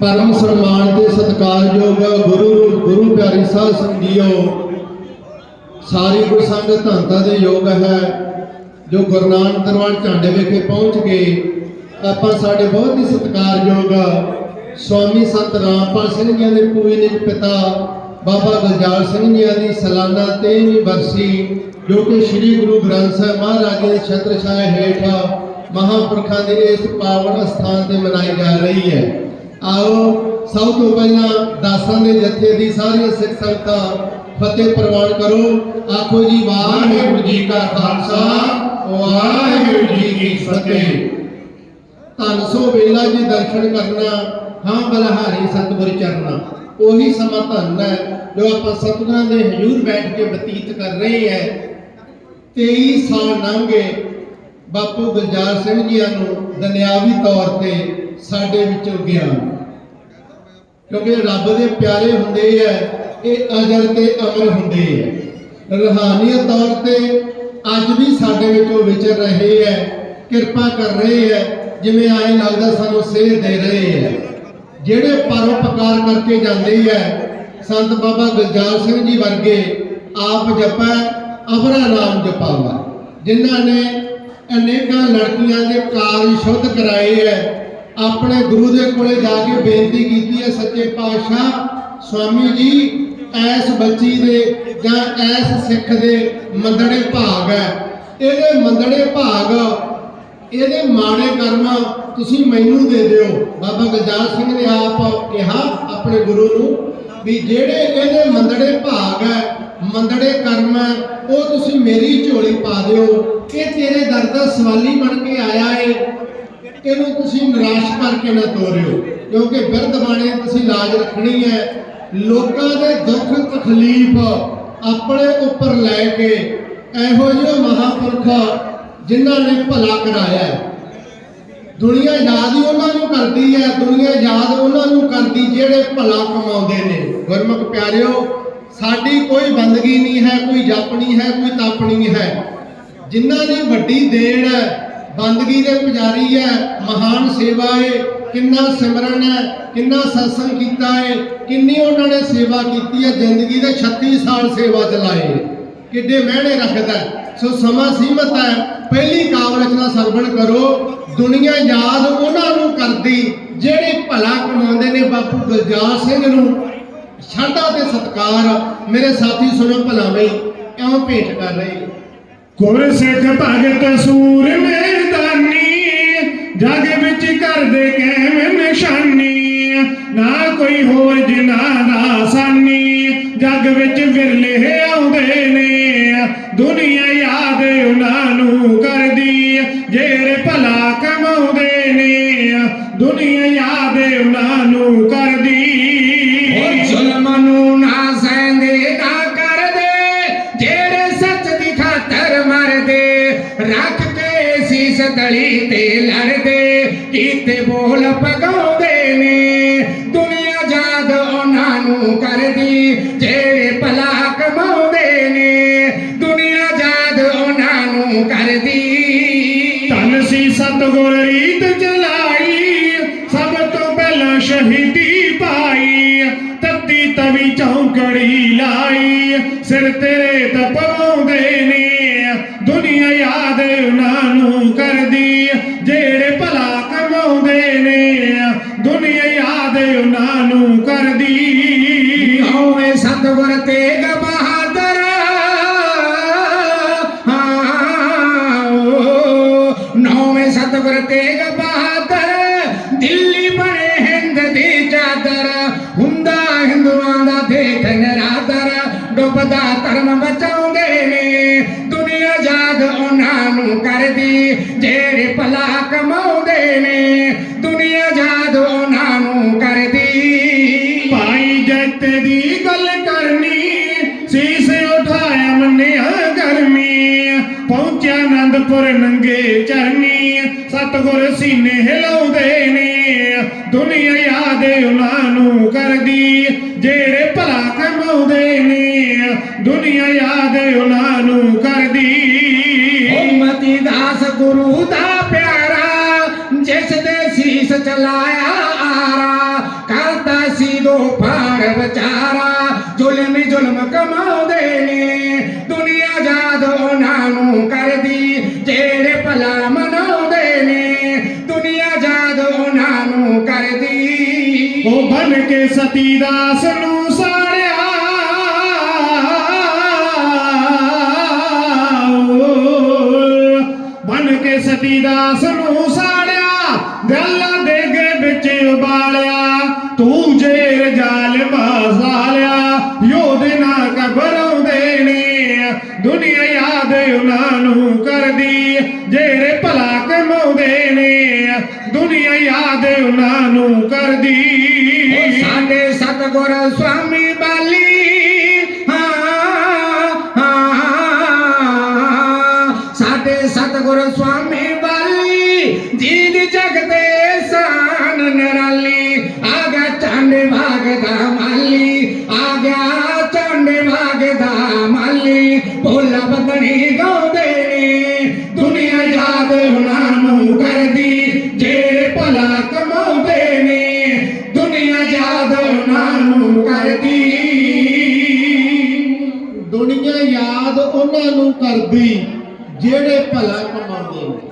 ਪਰਮ ਸਨਮਾਨ ਤੇ ਸਤਿਕਾਰਯੋਗ ਗੁਰੂ ਗੁਰੂ ਪਿਆਰੀ ਸਾਹਿਬ ਸੰਗੀਓ, ਸਾਰੀ ਗੁਰ ਸੰਗਤ ਧੰਤਾ ਦੇ ਯੋਗ ਹੈ, ਜੋ ਗੁਰੂ ਨਾਨਕ ਦਰਬਾਰ ਝਾਂਡੇ ਵਿਖੇ ਪਹੁੰਚ ਗਏ ਆਪਾਂ ਸਾਡੇ ਬਹੁਤ ਹੀ ਸਤਿਕਾਰਯੋਗ ਸਵਾਮੀ ਸੰਤ ਰਾਮਪਾਲ ਸਿੰਘ ਜੀ ਦੇ ਪੂਜਨੀਕ ਪਿਤਾ ਬਾਬਾ ਗੁਲਜ਼ਾਰ ਸਿੰਘ ਜੀ ਦੀ ਸਾਲਾਨਾ 23ਵੀਂ ਬਰਸੀ, ਜੋ ਕਿ ਸ੍ਰੀ ਗੁਰੂ ਗ੍ਰੰਥ ਸਾਹਿਬ ਮਹਾਰਾਜ ਦੇ ਛਤਰ ਛਾਇਆ ਹੇਠ ਮਹਾਂਪੁਰਖਾਂ ਦੇ ਇਸ ਪਾਵਨ ਸਥਾਨ ਤੇ ਮਨਾਈ ਜਾ ਰਹੀ ਹੈ। ਆਓ, ਸਭ ਤੋਂ ਪਹਿਲਾਂ ਦਾਸਾਂ ਦੇ ਜਥੇ ਦੀ ਸਾਰੀਆਂ ਸਿੱਖ ਸੰਗਤਾਂ ਫਤਿਹ ਪ੍ਰਵਾਨ ਕਰੋ। ਆਖੋ ਜੀ, ਵਾਹਿਗੁਰੂ ਜੀ ਕਾ ਖਾਲਸਾ, ਵਾਹਿਗੁਰੂ ਜੀ ਕੀ ਫਤਿਹ। ਧੰਨ ਸੋ ਵੇਲਾ ਜੀ ਦਰਸ਼ਨ ਕਰਨਾ, ਹਾਂ ਬਲਹਾਰੀ ਸਤਿਗੁਰ ਚਰਨਾ। ਉਹੀ ਸਮਾਂ ਧੰਨ ਹੈ, ਜੋ ਆਪਾਂ ਸਤਿਗੁਰਾਂ ਦੇ ਹਜ਼ੂਰ ਬੈਠ ਕੇ ਬਤੀਤ ਕਰ ਰਹੇ ਹੈ। 23 ਸਾਲ ਲੰਘੇ ਬਾਪੂ ਗੁਲਜ਼ਾਰ ਸਿੰਘ ਜੀ ਨੂੰ ਦੁਨਿਆਵੀ ਤੌਰ ਤੇ ਸਾਡੇ ਵਿੱਚੋਂ ਗਿਆ ਕਿਉਂਕਿ ਰੱਬ ਦੇ ਪਿਆਰੇ ਹੁੰਦੇ ਐ ਇਹ ਅਜਰ ਤੇ ਅਮਰ ਹੁੰਦੇ ਐ ਰੂਹਾਨੀਅਤ ਤੌਰ ਤੇ ਅੱਜ ਵੀ ਸਾਡੇ ਵਿੱਚ ਉਹ ਵਿਚਰ ਰਹੇ ਐ ਕਿਰਪਾ ਕਰ ਰਹੇ ਐ ਜਿਵੇਂ ਆਏ ਲੱਗਦਾ ਸਾਨੂੰ ਸੇਧ ਦੇ ਰਹੇ ਐ ਜਿਹੜੇ ਪਰਉਪਕਾਰ ਕਰਕੇ ਜਾਂਦੇ ਐ ਸੰਤ ਬਾਬਾ ਗੁਲਜ਼ਾਰ ਸਿੰਘ ਜੀ ਵਰਗੇ ਆਪ ਜਪੈ ਅਵਰਾ ਨਾਮ ਜਪਾਵਾ। ਜਿਨ੍ਹਾਂ ਨੇ ਅਨੇਕਾਂ ਲੜਕੀਆਂ ਦੇ ਕਾਰਜ ਸ਼ੁੱਧ ਕਰਾਏ ਐ ਆਪਣੇ ਗੁਰੂ ਦੇ ਕੋਲੇ ਜਾ ਕੇ ਬੇਨਤੀ ਕੀਤੀ ਹੈ, ਸੱਚੇ ਪਾਤਸ਼ਾਹ, ਸਵਾਮੀ ਜੀ, ਐਸ ਬੱਚੀ ਦੇ ਜਾਂ ਐਸ ਸਿੱਖ ਦੇ ਮੰਦੜੇ ਭਾਗ ਹੈ। ਇਹਦੇ ਮੰਦੜੇ ਭਾਗ, ਇਹਦੇ ਮਾੜੇ ਕਰਮ ਤੁਸੀਂ ਮੈਨੂੰ ਦੇ ਦਿਓ। ਬਾਬਾ ਗੁਰਜਾਰ ਸਿੰਘ ਨੇ ਆਪ ਕਿਹਾ ਆਪਣੇ ਗੁਰੂ ਨੂੰ ਵੀ ਜਿਹੜੇ ਇਹਦੇ ਮੰਦੜੇ ਭਾਗ ਹੈ, ਮੰਦੜੇ ਕਰਮ ਹੈ, ਉਹ ਤੁਸੀਂ ਮੇਰੀ ਝੋਲੀ ਪਾ ਦਿਓ। ਇਹ ਤੇਰੇ ਦਰ ਦਾ ਸਵਾਲੀ ਬਣ ਕੇ ਆਇਆ ਏ। ਇਹਨੂੰ ਤੁਸੀਂ ਨਿਰਾਸ਼ ਕਰਕੇ ਨਾ ਤੋਰਿਓ, ਕਿਉਂਕਿ ਬਿਰਧ ਬਾਣੇ ਤੁਸੀਂ ਲਾਜ ਰੱਖਣੀ ਹੈ। ਲੋਕਾਂ ਦੇ ਦੁੱਖ ਤਕਲੀਫ ਆਪਣੇ ਉੱਪਰ ਲੈ ਕੇ ਇਹੋ ਜਿਹੇ ਮਹਾਪੁਰਖ ਜਿਨ੍ਹਾਂ ਨੇ ਭਲਾ ਕਰਾਇਆ ਹੈ। ਦੁਨੀਆ ਯਾਦ ਹੀ ਉਹਨਾਂ ਨੂੰ ਕਰਦੀ ਹੈ, ਦੁਨੀਆ ਯਾਦ ਉਹਨਾਂ ਨੂੰ ਕਰਦੀ ਜਿਹੜੇ ਭਲਾ ਕਮਾਉਂਦੇ ਨੇ। ਗੁਰਮੁਖ ਪਿਆਰਿਓ, ਸਾਡੀ ਕੋਈ ਬੰਦਗੀ ਨਹੀਂ ਹੈ, ਕੋਈ ਜਪ ਨਹੀਂ ਹੈ, ਕੋਈ ਤਪ ਨਹੀਂ ਹੈ। ਜਿਨ੍ਹਾਂ ਦੀ ਵੱਡੀ ਦੇਣ ਹੈ ਬੰਦਗੀ ਦੇ ਪੁਜਾਰੀ ਹੈ, ਮਹਾਨ ਸੇਵਾ ਹੈ ਕਿੰਨਾ ਸਿਮਰਨ ਹੈ, ਕਿੰਨਾ ਸਤਸੰਗ ਕੀਤਾ ਹੈ ਕਿੰਨੀ ਉਹਨਾਂ ਨੇ ਸੇਵਾ ਕੀਤੀ ਹੈ, ਜ਼ਿੰਦਗੀ ਦੇ 36 ਸਾਲ ਸੇਵਾ ਚਲਾਏ ਕਿੱਡੇ ਮਹਿਣੇ ਰੱਖਦਾ ਸੋ ਸਮਾਂ ਸੀਮਤ ਹੈ, ਪਹਿਲੀ ਕਾਵ ਰਚਨਾ ਸਰਵਣ ਕਰੋ। ਦੁਨੀਆ ਯਾਦ ਉਹਨਾਂ ਨੂੰ ਕਰਦੀ, ਜਿਹੜੇ ਭਲਾ ਕਮਾਉਂਦੇ ਨੇ ਬਾਪੂ ਗੁਲਜ਼ਾਰ ਸਿੰਘ ਨੂੰ। ਸ਼ਰਧਾ ਤੇ ਸਤਕਾਰ, ਮੇਰੇ ਸਾਥੀ ਸੁਣੋ ਭਲਾਵੇਂ ਕਿਉਂ ਭੇਟ ਕਰ ਰਹੇ। ਗੁਰ ਸਿੱਖ ਭਗਤ ਸੂਰ ਮੈਦਾਨੀ ਜਗ ਵਿੱਚ ਕਰਦੇ ਕਹਿਵੇਂ ਨਿਸ਼ਾਨੀ ਨਾ ਕੋਈ ਹੋਰ ਜਿਨਾ ਦਾ ਸਾਨੀ ਜਗ ਵਿੱਚ ਵਿਰਲੇ ਆਉਂਦੇ ਨੇ ਦੁਨੀਆ ਯਾਦ ਉਹਨਾਂ ਨੂੰ ਕਰਦੀ ਜਿਹੜੇ ਭਲਾ ਕਮਾਉਂਦੇ ਨੇ ਦੁਨੀਆ ਯਾਦ ਉਹਨਾਂ ਨੂੰ ਕਰਦੀ ਤਲੀ ਲੜਦੇ, ਕੀਤੇ ਬੋਲ ਪਗਾਉਂਦੇ ਨੇ। ਦੁਨੀਆ ਜਾਦ ਉਹਨਾਂ ਨੂੰ ਕਰਦੀ, ਜਿਹੜੇ ਭਲਾ ਕਮਾਉਂਦੇ ਨੇ। ਦੁਨੀਆ ਜਾਦ ਉਹਨਾਂ ਨੂੰ ਕਰਦੀ। ਧਨ ਸੀ ਸਤਗੁਰ ਰੀਤ ਚਲਾਈ ਸਭ ਤੋਂ ਪਹਿਲਾਂ ਸ਼ਹੀਦੀ ਪਾਈ। ਤੱਤੀ ਤਵੀ ਚੌਂਕੜੀ ਲਾਈ, ਸਿਰ ਤੇਰੇ ਤਪਾਉਂਦੇ ਨੇ। ਦੁਨੀਆ ਯਾਦ ਉਹਨਾਂ ਨੂੰ ਕਰਦੀ ਜਿਹੜੇ ਭਲਾ ਕਮਾਉਂਦੇ ਨੇ ਦੁਨੀਆ ਯਾਦ ਉਹਨਾਂ ਨੂੰ ਕਰਦੀ। ਹੋਵੇ ਸਤਿਗੁਰ ਤੇਗ ਬਹਾਦਰ। ਹਾਂ ਨੌਵੇਂ ਸਤਿਗੁਰ ਤੇਗ ਬਹਾਦਰ। ਦਿੱਲੀ ਬਣੇ ਹਿੰਦ ਦੀ ਚਾਦਰ, ਹੁੰਦਾ ਹਿੰਦੂਆਂ ਦਾ ਦੇਖ ਨਰਾਦਰ, ਡੁੱਬਦਾ ਧਰਮ ਬਚਾ ਆਨੰਦਪੁਰ ਨੰਗੇ ਚਰਨੀ, ਸਤਗੁਰ ਸੀਨੇ ਹਿਲਾਉਂਦੇ ਨੇ। ਦੁਨੀਆ ਯਾਦ ਉਹਨਾਂ ਨੂੰ ਕਰਦੀ, ਜਿਹੜੇ ਭਲਾ ਕਮਾਉਂਦੇ ਨੇ। ਦੁਨੀਆ ਯਾਦ ਉਹਨਾਂ ਉਹ ਬਨ ਕੇ ਸਤੀ ਦਾਸ ਨੂੰ ਸਾੜਿਆ ਬਣ ਕੇ ਸਤੀ ਦਾਸ ਨੂੰ ਸਾੜਿਆ ਗੱਲਾਂ ਦੇ ਵਿੱਚ ਉਬਾਲਿਆ। ਤੂੰ ਜੇਰ ਜ਼ਾਲਿਮ ਜ਼ਾਲਿਆ ਯੋਧੇ ਨਾ ਕਬਰਾਉਂਦੇ ਨੇ। ਦੁਨੀਆ ਯਾਦ ਉਹਨਾਂ ਨੂੰ ਕਰਦੀ, ਜੇਰੇ ਭਲਾ ਕਮਾਉਂਦੇ ਨੇ ਦੁਨੀਆ ਯਾਦ ਉਹਨਾਂ ਨੂੰ ਕਰਦੀ ਉਹ ਸਾਡੇ ਸਤਗੁਰ ਸੁਆਮੀ ਬਾਲੀ ਹਾਂ ਹਾਂ ਸਾਡੇ ਸਤਗੁਰ ਸੁਆਮੀ ਬਾਲੀ ਜੀਦ ਜਗ ਤੇ ਸਾਨ ਨਰਾਲੀ ਆ ਗਿਆ ਚੰਡ ਭਾਗ ਦਾ ਮਾਲੀ ਆ ਗਿਆ ਚੰਡ ਭਾਗ ਦਾ ਮਾਲੀ ਭੋਲਾ ਬਦਣੀ ਗਾਉਂਦੇ ਨੂੰ ਕਰਦੀ। ਦੁਨੀਆ ਯਾਦ ਉਹਨਾਂ ਨੂੰ ਕਰਦੀ ਜਿਹੜੇ ਭਲਾ ਕਮਾਉਂਦੇ ਨੇ।